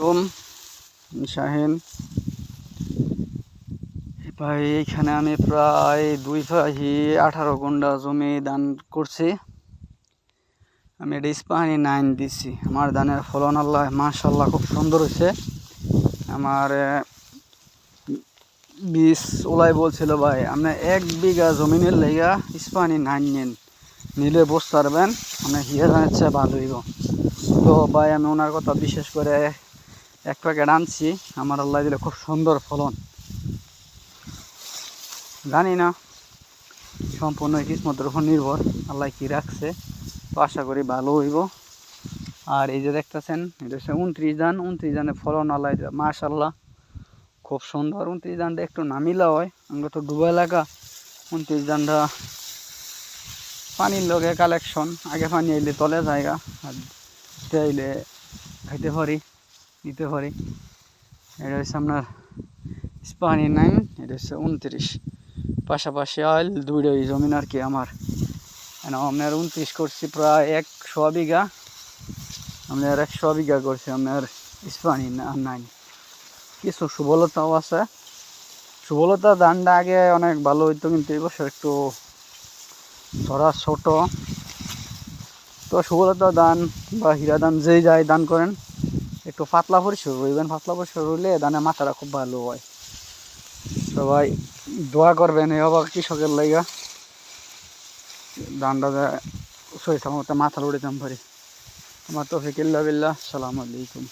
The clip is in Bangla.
রুম শাহিন। ভাই, এখানে আমি প্রায় দুই পাহি আঠারো ঘণ্টা জমি দান করছি। আমি এটা নাইন দিছি। আমার ধানের ফলন আল্লাহ মাশাল্লাহ খুব সুন্দর হয়েছে। আমার বীজ ওলাই বলছিল ভাই, আপনি এক বিঘা জমিনের লেগা ইস্পাহানি নাইন নেন। নিলে বুঝতে পারবেন মানে হিয়া ধানের চেয়ে ভালো হইব। তো ভাই, আমি ওনার কথা বিশেষ করে এক প্যাকেট আনছি। আমার আল্লাহ দিলে খুব সুন্দর ফলন। জানি না, সম্পূর্ণ কিসমতের উপর নির্ভর, আল্লাহ কি রাখছে, তো আশা করি ভালো হইব। আর এই যে দেখতেছেন, এটা হচ্ছে উনত্রিশ ধান। উনত্রিশ ধানের ফলন আল্লাহ মাশাল্লাহ খুব সুন্দর। উনত্রিশ ধানটা একটু নামিলা হয়, আমরা তো ডুবা এলাকা। উনত্রিশ ধানটা পানির লগে কালেকশন আগে পানি আইলে তলে জায়গা, আর আইলে খাইতে পারি। নিতে পারি। এটা হচ্ছে আপনার স্পানি নাইন এটা হচ্ছে উনত্রিশ। পাশাপাশি আইল দুইটাই জমিন আর কি আমার। এন আপনার উনত্রিশ করছি প্রায় একশো বিঘা। আপনার একশো বিঘা করছি আপনার ইস্পানি নাইন কিছু সুবলতাও আছে। সুবলতা ধানটা আগে অনেক ভালো হইতো, কিন্তু এই বছর একটু ধরা ছোট। তো সুবলতা দান বা হীরা দান যেই যায় দান করেন একটু পাতলা পরিষ্কার রইবেন পাতলা পরিষ্কার রইলে ধানের মাথাটা খুব ভালো হয়। সবাই দোয়া করবেন এই অবাক কৃষকের লাইগা। ধানটা সহি সালামতে মাথা উড়ে যাম পারি আমার তো ফিকিল্লা বিল্লা সালাম আলাইকুম।